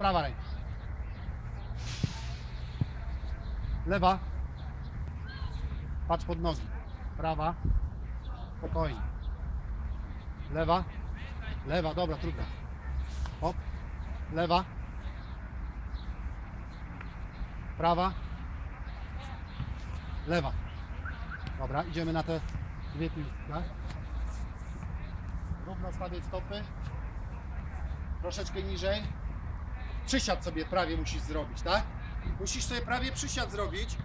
Prawa ręka. Lewa. Patrz pod nogi. Prawa. Spokojnie. Lewa. Lewa, dobra, trudno. Hop. Lewa. Prawa. Lewa. Dobra, idziemy na te dwie piłki, tak? Równo stawiać stopy. Troszeczkę niżej. Przysiad sobie prawie musisz zrobić, tak? Musisz sobie prawie przysiad zrobić.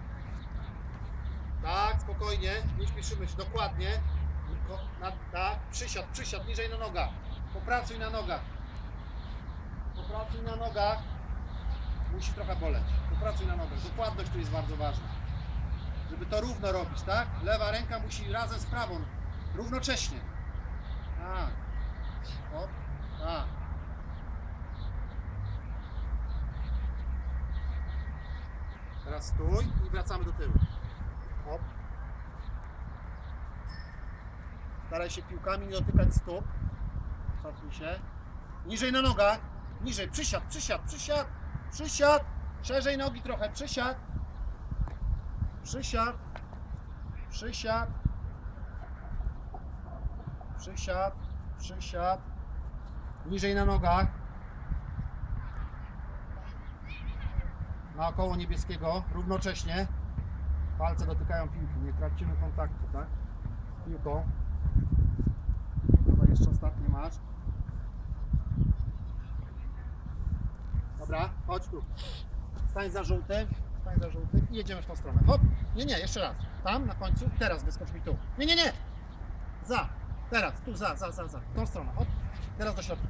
Tak, spokojnie, nie śpieszymy się, dokładnie. Na, tak, przysiad, przysiad, niżej na nogach. Popracuj na nogach. Popracuj na nogach. Musi trochę boleć. Popracuj na nogach. Dokładność tu jest bardzo ważna. Żeby to równo robić, tak? Lewa ręka musi razem z prawą. Równocześnie. Tak. Hop. Tak. Teraz stój i wracamy do tyłu. Hop. Staraj się piłkami nie dotykać stóp. Cofnij się. Niżej na nogach. Niżej. Przysiad, przysiad, przysiad. Przysiad. Szerzej nogi trochę. Przysiad. Przysiad. Przysiad. Przysiad. Przysiad. Niżej na nogach. Naokoło niebieskiego. Równocześnie. Palce dotykają piłki. Nie tracimy kontaktu, tak? Z piłką. Dobra, jeszcze ostatnie masz. Dobra, chodź tu. Stań za żółtym. Stań za żółtym i jedziemy w tą stronę. Hop. Nie, nie, jeszcze raz. Tam na końcu teraz wyskocz mi tu. Nie, nie, nie. Za. Teraz, tu, za, za, za, za. W tą stronę. Hop. Teraz do środka.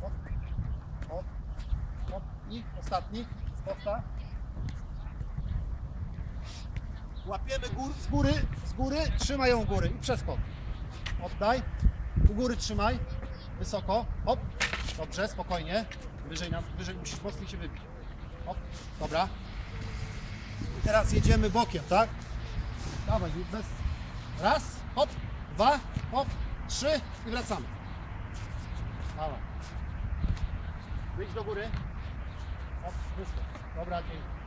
Hop. Hop. Hop. I ostatni. Postaw. Łapiemy gór, z góry, z góry, trzymaj ją góry i przeskok. Oddaj. U góry trzymaj. Wysoko. Hop. Dobrze, spokojnie. Wyżej, na, wyżej musisz mocniej się wybić. Hop. Dobra. I teraz jedziemy bokiem, tak? Dawaj, bez... Raz, hop, dwa, hop, trzy i wracamy. Dawaj. Wyjdź do góry. Dobra, dzięki.